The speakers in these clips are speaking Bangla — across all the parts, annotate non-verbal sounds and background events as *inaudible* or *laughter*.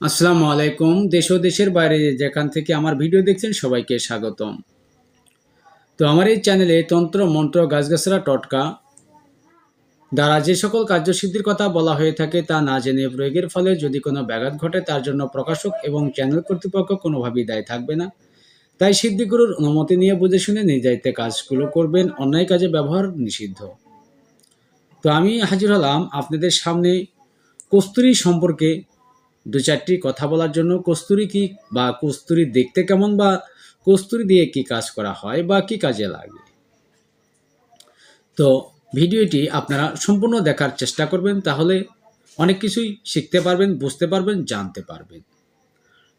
আসসালামু আলাইকুম। দেশ ও দেশের বাইরে যেখান থেকে আমার ভিডিও দেখছেন সবাইকে স্বাগতম। তো আমার এই চ্যানেলে তন্ত্র, মন্ত্র গাছগাছরা টটকা দ্বারা যে সকল কার্যসিদ্ধির কথা বলা হয়ে থাকে তা না জেনে প্রয়োগের ফলে যদি কোনো ব্যাঘাত ঘটে তার জন্য প্রকাশক এবং চ্যানেল কর্তৃপক্ষ কোনোভাবেই দায় থাকবে না। তাই সিদ্ধিগুরুর অনুমতি নিয়ে বুঝে শুনে দায়িত্বে কাজগুলো করবেন, অন্যায় কাজে ব্যবহার নিষিদ্ধ। তো আমি হাজির হলাম আপনাদের সামনে কস্তুরী সম্পর্কে দু চারটি কথা বলার জন্য কস্তুরি কি বা কস্তুরি দেখতে কেমন বা কস্তুরি দিয়ে কি কাজ করা হয় বা কি কাজে লাগে? তো ভিডিওটি আপনারা সম্পূর্ণ দেখার চেষ্টা করবেন, তাহলে অনেক কিছুই শিখতে পারবেন, বুঝতে পারবেন, জানতে পারবেন।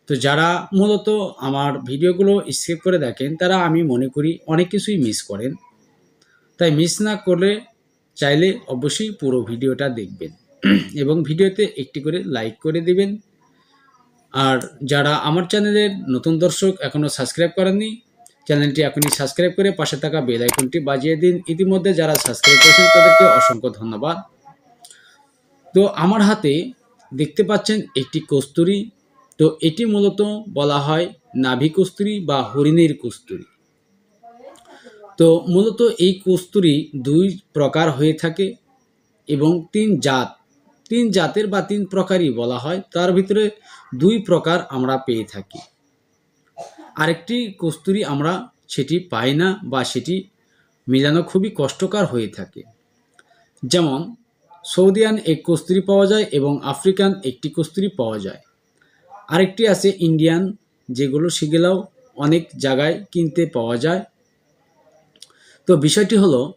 তো যারা মূলত আমার ভিডিওগুলো স্কিপ করে দেখেন, তারা আমি মনে করি অনেক কিছুই মিস করেন। তাই মিস না করলে চাইলে অবশ্যই পুরো ভিডিওটা দেখবেন। *clears throat* এবং ভিডিওতে একটি করে লাইক করে দিবেন। আর যারা আমার চ্যানেলের নতুন দর্শক এখনও সাবস্ক্রাইব করেননি, চ্যানেলটি এখনই সাবস্ক্রাইব করে পাশে থাকা বেল আইকনটি বাজিয়ে দিন। ইতিমধ্যে যারা সাবস্ক্রাইব করেছেন, তাদেরকে অসংখ্য ধন্যবাদ। তো আমার হাতে দেখতে পাচ্ছেন একটি কস্তুরি। তো এটি মূলত বলা হয় নাভি কস্তুরি বা হরিণের কস্তুরি। তো মূলত এই কস্তুরি দুই প্রকার হয়ে থাকে এবং তিন জাত। তিন জাতের বা তিন প্রকারই বলা হয়, তার ভিতরে দুই প্রকার আমরা পেয়ে থাকি। আরেকটি কস্তুরি আমরা সেটি পাই না বা সেটি মিলানো খুবই কষ্টকর হয়ে থাকে। যেমন, সৌদিয়ান এক কস্তুরি পাওয়া যায় এবং আফ্রিকান একটি কস্তুরি পাওয়া যায়। আরেকটি আছে ইন্ডিয়ান, যেগুলো সেগুলোও অনেক জায়গায় কিনতে পাওয়া যায়। তো বিষয়টি হলো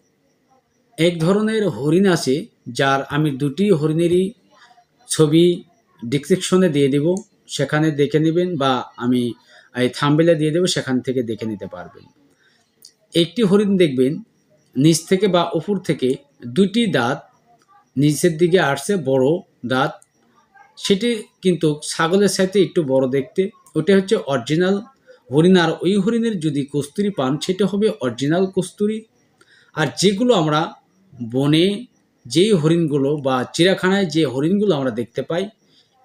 এক ধরনের হরিণ আছে, যার আমি দুটি হরিণেরই ছবি ডিসক্রিপশনে দিয়ে দেব। সেখানে দেখে নেবেন বা আমি এই থাম্বেলে দিয়ে দেবো, সেখান থেকে দেখে নিতে পারবেন। একটি হরিণ দেখবেন, নিচ থেকে বা উপর থেকে দুটি দাঁত, নিচের দিকে আসছে বড় দাঁত। সেটি কিন্তু ছাগলের সাথে একটু বড় দেখতে। ওটা হচ্ছে অরিজিনাল হরিণ, আর ওই হরিণের যদি কস্তুরি পান, সেটা হবে অরিজিনাল কস্তুরি। আর যেগুলো আমরা বনে যেই হরিণগুলো বা চিড়াখানায় যে হরিণগুলো আমরা দেখতে পাই,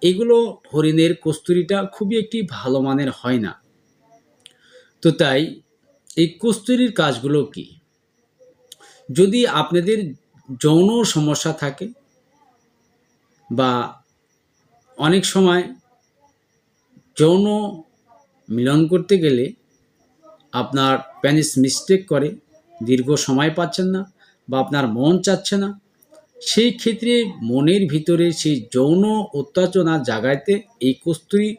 এগুলো হরিণের কস্তুরিটা খুবই একটি ভালো মানের হয় না। তো তাই এই কস্তুরির কাজগুলো কি? যদি আপনাদের যৌন সমস্যা থাকে বা অনেক সময় যৌন মিলন করতে গেলে আপনার প্যানিস মিস্টেক করে, দীর্ঘ সময় পাচ্ছেন না বা আপনার মন চাচ্ছে না, সেই ক্ষেত্রে মনের ভিতরে সেই যৌন উত্তেজনার জায়গাতে এই কস্তুরি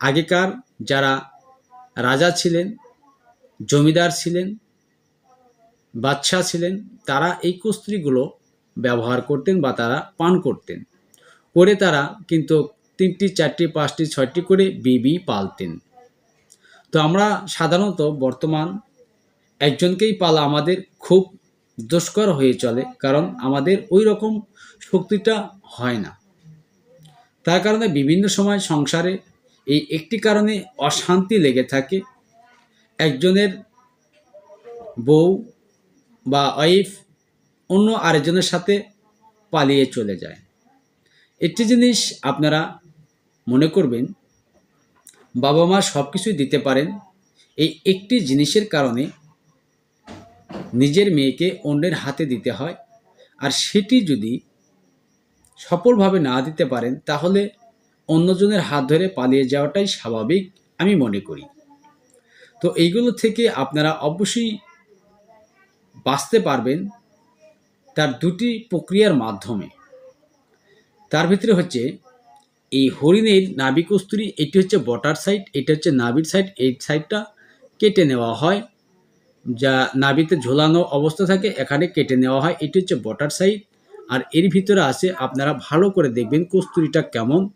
আগেকার যারা রাজা ছিলেন, জমিদার ছিলেন, বাদশাহ ছিলেন, তারা এই কস্তুরিগুলো ব্যবহার করতেন বা তারা পান করতেন। করে তারা কিন্তু তিনটি, চারটি, পাঁচটি, ছয়টি করে বিবি পালতেন। তো আমরা সাধারণত বর্তমান একজনকেই পালা আমাদের খুব দুষ্কর হয়ে চলে, কারণ আমাদের ওই রকম শক্তিটা হয় না। তার কারণে বিভিন্ন সময় সংসারে এই একটি কারণে অশান্তি লেগে থাকে। একজনের বউ বা ওয়াইফ অন্য আরেকজনের সাথে পালিয়ে চলে যায়। একটি জিনিস আপনারা মনে করবেন বাবা মা সব কিছুই দিতে পারেন, এই একটি জিনিসের কারণে নিজের মেয়েকে অন্যের হাতে দিতে হয়। আর সেটি যদি সফলভাবে না দিতে পারেন, তাহলে অন্যজনের হাত ধরে পালিয়ে যাওয়াটাই স্বাভাবিক, আমি মনে করি। তো এইগুলো থেকে আপনারা অবশ্যই বাঁচতে পারবেন তার দুটি প্রক্রিয়ার মাধ্যমে। তার ভিতরে হচ্ছে এই হরিণের নাবিকস্তুরি এটি হচ্ছে বটার সাইড, এটা হচ্ছে নাবির সাইড, এই সাইডটা কেটে নেওয়া হয়। যা নাবিতে ঝোলানো অবস্থা থাকে, এখানে কেটে নেওয়া হয়। এটি হচ্ছে বটার সাইড। আর এর ভিতরে আছে, আপনারা ভালো করে দেখবেন কস্তুরিটা কেমন।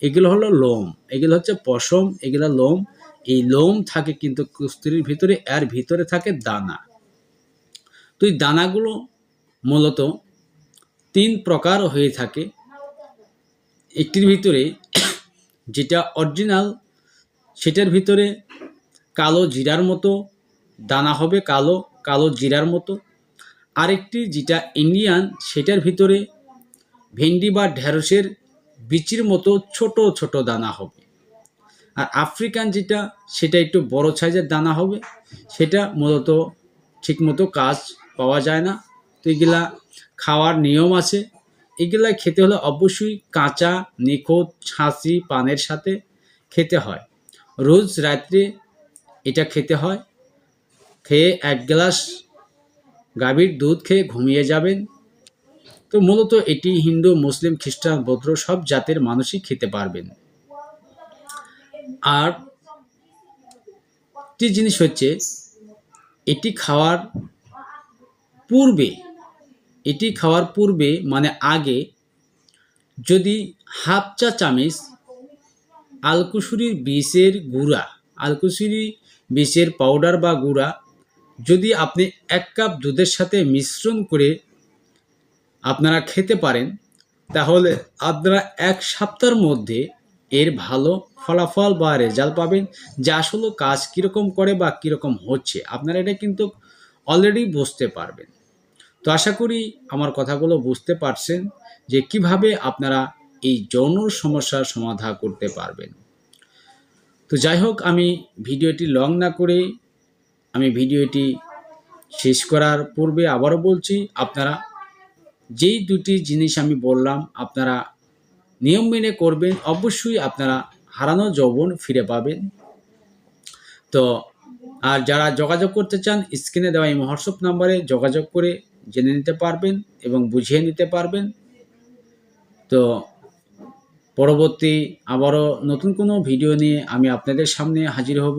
এগুলো হলো লোম। এগুলো হচ্ছে পশম, এগুলো লোম। এই লোম থাকে কিন্তু কস্তুরির ভিতরে, এর ভিতরে থাকে দানা। তো এই দানাগুলো মূলত তিন প্রকার হয়ে থাকে। একটির ভিতরে যেটা অরিজিনাল, সেটার ভিতরে কালো জিরার মতো দানা হবে কালো কালো জিরার মতো। আরেকটি যেটা ইন্ডিয়ান, সেটার ভিতরে ভেন্ডি বা ঢ্যাঁড়সের বিচির মতো ছোট ছোট দানা হবে। আর আফ্রিকান যেটা, সেটা একটু বড় সাইজের দানা হবে। সেটা মূলত ঠিকমতো কাজ পাওয়া যায় না। তো এগুলা খাওয়ার নিয়ম আছে। এগুলা খেতে হলে অবশ্যই কাঁচা, নিখোঁত ছাঁচি পানের সাথে খেতে হয়। রোজ রাত্রে এটা খেতে হয়। খেয়ে এক গ্লাস গাভীর দুধ খেয়ে ঘুমিয়ে যাবেন। তো মূলত এটি হিন্দু, মুসলিম, খ্রিস্টান, বৌদ্ধ সব জাতের মানুষই খেতে পারবেন। আর একটি জিনিস হচ্ছে, এটি খাওয়ার পূর্বে, এটি খাওয়ার পূর্বে মানে আগে যদি হাফ চা চামচ আলকুসুরির বিষের গুঁড়া, আলকুসুরি বিষের পাউডার বা গুঁড়া যদি আপনি এক কাপ দুধের সাথে মিশ্রণ করে আপনারা খেতে পারেন, তাহলে আপনারা এক সপ্তাহের মধ্যে এর ভালো ফলাফল বা রেজাল্ট পাবেন, যে আসলে কাজ কীরকম করে বা কীরকম হচ্ছে। আপনারা এটা কিন্তু অলরেডি বুঝতে পারবেন। তো আশা করি আমার কথাগুলো বুঝতে পারছেন যে কীভাবে আপনারা এই যৌন সমস্যার সমাধান করতে পারবেন। তো যাই হোক, আমি ভিডিওটি লং না করে আমি ভিডিওটি শেষ করার পূর্বে আবারও বলছি, আপনারা যেই দুটি জিনিস আমি বললাম, আপনারা নিয়ম মেনে করবেন, অবশ্যই আপনারা হারানো যৌবন ফিরে পাবেন। তো, আর যারা যোগাযোগ করতে চান, স্ক্রিনে দেওয়া এই হোয়াটসঅ্যাপ নাম্বারে যোগাযোগ করে জেনে নিতে পারবেন এবং বুঝিয়ে নিতে পারবেন। তো, পরবর্তী আবারও নতুন কোনো ভিডিও নিয়ে আমি আপনাদের সামনে হাজির হব।